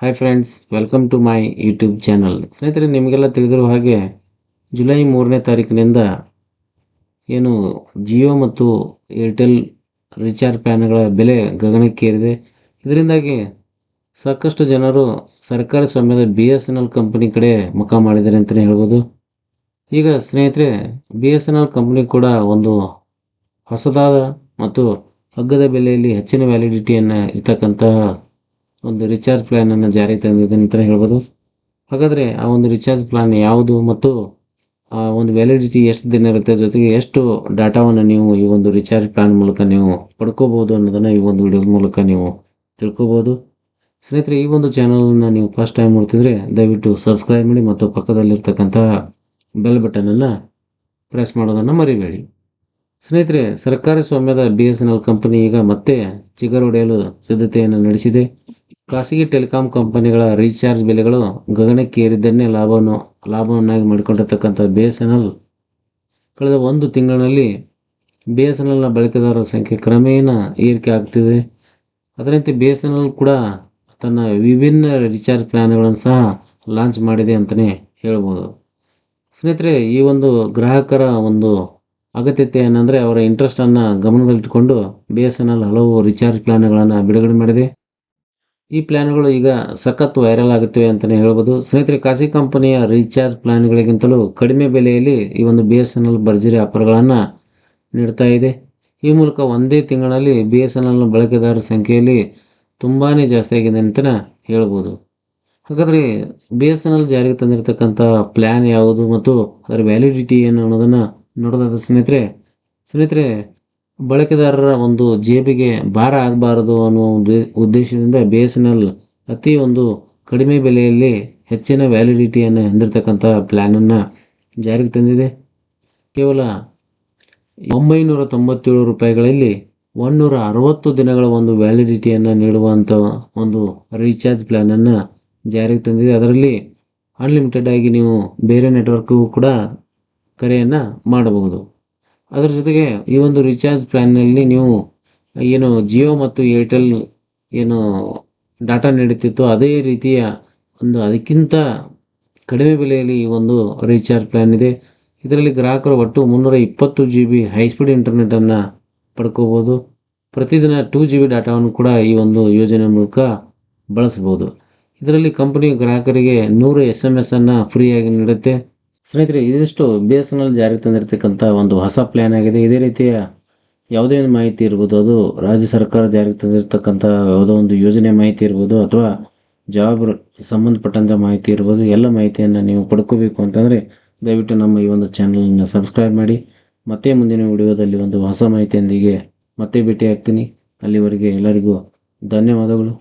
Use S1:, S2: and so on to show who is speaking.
S1: Hi friends welcome to my YouTube channel ಸ್ನೇಹಿತರೆ, ನಿಮಗೆಲ್ಲ ತಿಳಿದಿರುವ ಹಾಗೆ ಜುಲೈ ಮೂರನೇ ತಾರೀಕಿನಿಂದ ಏನು ಜಿಯೋ ಮತ್ತು ಏರ್ಟೆಲ್ ರೀಚಾರ್ಜ್ ಪ್ಯಾನ್ಗಳ ಬೆಲೆ ಗಗನಕ್ಕೇರಿದೆ. ಇದರಿಂದಾಗಿ ಸಾಕಷ್ಟು ಜನರು ಸರ್ಕಾರಿ ಸ್ವಾಮ್ಯದ B S N L company ಕಡೆ ಮುಖ ಮಾಡಿದ್ದಾರೆ ಅಂತಲೇ ಹೇಳ್ಬೋದು. ಈಗ ಸ್ನೇಹಿತರೆ B S N L company ಕೂಡ ಒಂದು ಹೊಸದಾದ ಮತ್ತು ಹಗ್ಗದ ಬೆಲೆಯಲ್ಲಿ ಹೆಚ್ಚಿನ ವ್ಯಾಲಿಡಿಟಿಯನ್ನು ಇರ್ತಕ್ಕಂತಹ ಒಂದು ರಿಚಾರ್ಜ್ ಪ್ಲ್ಯಾನನ್ನು ಜಾರಿಗೆ ತಂದಿದೆ ಅಂತ ಹೇಳ್ಬೋದು. ಹಾಗಾದರೆ ಆ ಒಂದು ರಿಚಾರ್ಜ್ ಪ್ಲಾನ್ ಯಾವುದು ಮತ್ತು ಆ ಒಂದು ವ್ಯಾಲಿಡಿಟಿ ಎಷ್ಟು ದಿನ ಇರುತ್ತೆ, ಜೊತೆಗೆ ಎಷ್ಟು ಡಾಟಾವನ್ನು ನೀವು ಈ ಒಂದು ರಿಚಾರ್ಜ್ ಪ್ಲಾನ್ ಮೂಲಕ ನೀವು ಪಡ್ಕೋಬೋದು ಅನ್ನೋದನ್ನು ಈ ಒಂದು ವಿಡಿಯೋದ ಮೂಲಕ ನೀವು ತಿಳ್ಕೊಬೋದು ಸ್ನೇಹಿತರೆ, ಈ ಒಂದು ಚಾನಲನ್ನು ನೀವು ಫಸ್ಟ್ ಟೈಮ್ ನೋಡ್ತಿದ್ರೆ ದಯವಿಟ್ಟು ಸಬ್ಸ್ಕ್ರೈಬ್ ಮಾಡಿ ಮತ್ತು ಪಕ್ಕದಲ್ಲಿರ್ತಕ್ಕಂತಹ ಬೆಲ್ ಬಟನನ್ನು ಪ್ರೆಸ್ ಮಾಡೋದನ್ನು ಮರಿಬೇಡಿ. ಸ್ನೇಹಿತರೆ, ಸರ್ಕಾರಿ ಸ್ವಾಮ್ಯದ B S N L company ಈಗ ಮತ್ತೆ ಚಿಗರೊಡೆಯಲು ಸಿದ್ಧತೆಯನ್ನು ನಡೆಸಿದೆ. ಖಾಸಗಿ ಟೆಲಿಕಾಂ ಕಂಪನಿಗಳ ರೀಚಾರ್ಜ್ ಬೆಲೆಗಳು ಗಗನಕ್ಕೇರಿದ್ದನ್ನೇ ಲಾಭವನ್ನು, ಲಾಭವನ್ನಾಗಿ ಮಾಡಿಕೊಂಡಿರ್ತಕ್ಕಂಥ ಬಿ ಎಸ್ ಎನ್ ಎಲ್ ಕಳೆದ ಒಂದು ತಿಂಗಳಿನಲ್ಲಿ ಬಿ ಎಸ್ ಎನ್ ಎಲ್ನ ಬಳಕೆದಾರರ ಸಂಖ್ಯೆ ಕ್ರಮೇಣ ಏರಿಕೆ ಆಗ್ತಿದೆ. ಅದರಂತೆ ಬಿ ಎಸ್ ಎನ್ ಎಲ್ ಕೂಡ ತನ್ನ ವಿಭಿನ್ನ ರಿಚಾರ್ಜ್ ಪ್ಲ್ಯಾನ್ಗಳನ್ನು ಸಹ ಲಾಂಚ್ ಮಾಡಿದೆ ಅಂತಲೇ ಹೇಳ್ಬೋದು. ಸ್ನೇಹಿತರೆ, ಈ ಒಂದು ಗ್ರಾಹಕರ ಒಂದು ಅಗತ್ಯತೆ ಏನಂದರೆ ಅವರ ಇಂಟ್ರೆಸ್ಟನ್ನು ಗಮನದಲ್ಲಿಟ್ಟುಕೊಂಡು ಬಿ ಎಸ್ ಎನ್ ಎಲ್ ಹಲವು ರಿಚಾರ್ಜ್ ಪ್ಲ್ಯಾನ್ಗಳನ್ನು ಬಿಡುಗಡೆ ಮಾಡಿದೆ. ಈ ಪ್ಲ್ಯಾನ್ಗಳು ಈಗ ಸಖತ್ ವೈರಲ್ ಆಗುತ್ತಿವೆ ಅಂತಲೇ ಹೇಳ್ಬೋದು. ಸ್ನೇಹಿತರೆ, ಖಾಸಗಿ ಕಂಪನಿಯ ರೀಚಾರ್ಜ್ ಪ್ಲ್ಯಾನ್ಗಳಿಗಿಂತಲೂ ಕಡಿಮೆ ಬೆಲೆಯಲ್ಲಿ ಈ ಒಂದು ಬಿ ಎಸ್ ಎನ್ ಎಲ್ ಭರ್ಜರಿ ಆಫರ್ಗಳನ್ನು ನೀಡ್ತಾ ಇದೆ. ಈ ಮೂಲಕ ಒಂದೇ ತಿಂಗಳಲ್ಲಿ ಬಿ ಎಸ್ ಎನ್ ಎಲ್ನ ಬಳಕೆದಾರರ ಸಂಖ್ಯೆಯಲ್ಲಿ ತುಂಬಾ ಜಾಸ್ತಿ ಆಗಿದೆ ಅಂತಲೇ ಹೇಳ್ಬೋದು. ಹಾಗಾದರೆ ಬಿ ಎಸ್ ಎನ್ ಎಲ್ ಜಾರಿಗೆ ತಂದಿರತಕ್ಕಂಥ ಪ್ಲ್ಯಾನ್ ಯಾವುದು ಮತ್ತು ಅದರ ವ್ಯಾಲಿಡಿಟಿ ಏನು ಅನ್ನೋದನ್ನು ನೋಡೋದಾದ ಸ್ನೇಹಿತರೆ ಸ್ನೇಹಿತರೆ ಬಳಕೆದಾರರ ಒಂದು ಜೇಬಿಗೆ ಭಾರ ಆಗಬಾರದು ಅನ್ನುವ ಒಂದು ಉದ್ದೇಶದಿಂದ ಬಿ ಎಸ್ ಎನ್ ಎಲ್ ಅತಿ ಒಂದು ಕಡಿಮೆ ಬೆಲೆಯಲ್ಲಿ ಹೆಚ್ಚಿನ ವ್ಯಾಲಿಡಿಟಿಯನ್ನು ಹೊಂದಿರತಕ್ಕಂಥ ಪ್ಲ್ಯಾನನ್ನು ಜಾರಿಗೆ ತಂದಿದೆ. ಕೇವಲ ಒಂಬೈನೂರ ತೊಂಬತ್ತೇಳು ರೂಪಾಯಿಗಳಲ್ಲಿ ಒಂದುನೂರ ಅರವತ್ತು ದಿನಗಳ ಒಂದು ವ್ಯಾಲಿಡಿಟಿಯನ್ನು ನೀಡುವಂಥ ಒಂದು ರೀಚಾರ್ಜ್ ಪ್ಲ್ಯಾನನ್ನು ಜಾರಿಗೆ ತಂದಿದೆ. ಅದರಲ್ಲಿ ಅನ್ಲಿಮಿಟೆಡ್ ಆಗಿ ನೀವು ಬೇರೆ ನೆಟ್ವರ್ಕ್ಗೂ ಕೂಡ ಕರೆಯನ್ನು ಮಾಡಬಹುದು. ಅದರ ಜೊತೆಗೆ ಈ ಒಂದು ರೀಚಾರ್ಜ್ ಪ್ಲ್ಯಾನ್ನಲ್ಲಿ ನೀವು ಏನು ಜಿಯೋ ಮತ್ತು ಏರ್ಟೆಲ್ ಏನು ಡಾಟಾ ನೀಡುತ್ತಿತ್ತು ಅದೇ ರೀತಿಯ ಒಂದು ಅದಕ್ಕಿಂತ ಕಡಿಮೆ ಬೆಲೆಯಲ್ಲಿ ಈ ಒಂದು ರೀಚಾರ್ಜ್ ಪ್ಲ್ಯಾನ್ ಇದೆ. ಇದರಲ್ಲಿ ಗ್ರಾಹಕರು ಒಟ್ಟು ಮುನ್ನೂರ ಇಪ್ಪತ್ತು ಜಿ ಬಿ ಹೈಸ್ಪೀಡ್ ಇಂಟರ್ನೆಟನ್ನು ಪಡ್ಕೋಬೋದು. ಪ್ರತಿದಿನ ಟೂ ಜಿ ಬಿ ಡಾಟಾವನ್ನು ಕೂಡ ಈ ಒಂದು ಯೋಜನೆ ಮೂಲಕ ಬಳಸ್ಬೋದು ಇದರಲ್ಲಿ ಕಂಪನಿ ಗ್ರಾಹಕರಿಗೆ ನೂರು ಎಸ್ ಎಂ ಎಸ್ ಅನ್ನು ಫ್ರೀಯಾಗಿ ನೀಡುತ್ತೆ. ಸ್ನೇಹಿತರೆ, ಇದಿಷ್ಟು ಬಿ ಎಸ್ ಎನ್ ಎಲ್ ಜಾರಿಗೆ ತಂದಿರತಕ್ಕಂಥ ಒಂದು ಹೊಸ ಪ್ಲ್ಯಾನ್ ಆಗಿದೆ. ಇದೇ ರೀತಿಯ ಯಾವುದೇ ಒಂದು ಮಾಹಿತಿ ಇರ್ಬೋದು, ಅದು ರಾಜ್ಯ ಸರ್ಕಾರ ಜಾರಿಗೆ ತಂದಿರತಕ್ಕಂಥ ಯಾವುದೋ ಒಂದು ಯೋಜನೆ ಮಾಹಿತಿ ಇರ್ಬೋದು, ಅಥವಾ ಜಾಬ್ ಸಂಬಂಧಪಟ್ಟಂಥ ಮಾಹಿತಿ ಇರ್ಬೋದು, ಎಲ್ಲ ಮಾಹಿತಿಯನ್ನು ನೀವು ಪಡ್ಕೋಬೇಕು ಅಂತಂದರೆ ದಯವಿಟ್ಟು ನಮ್ಮ ಈ ಒಂದು ಚಾನಲನ್ನು ಸಬ್ಸ್ಕ್ರೈಬ್ ಮಾಡಿ. ಮತ್ತೆ ಮುಂದಿನ ವಿಡಿಯೋದಲ್ಲಿ ಒಂದು ಹೊಸ ಮಾಹಿತಿಯೊಂದಿಗೆ ಮತ್ತೆ ಭೇಟಿ ಆಗ್ತೀನಿ ಅಲ್ಲಿವರೆಗೆ ಎಲ್ಲರಿಗೂ ಧನ್ಯವಾದಗಳು.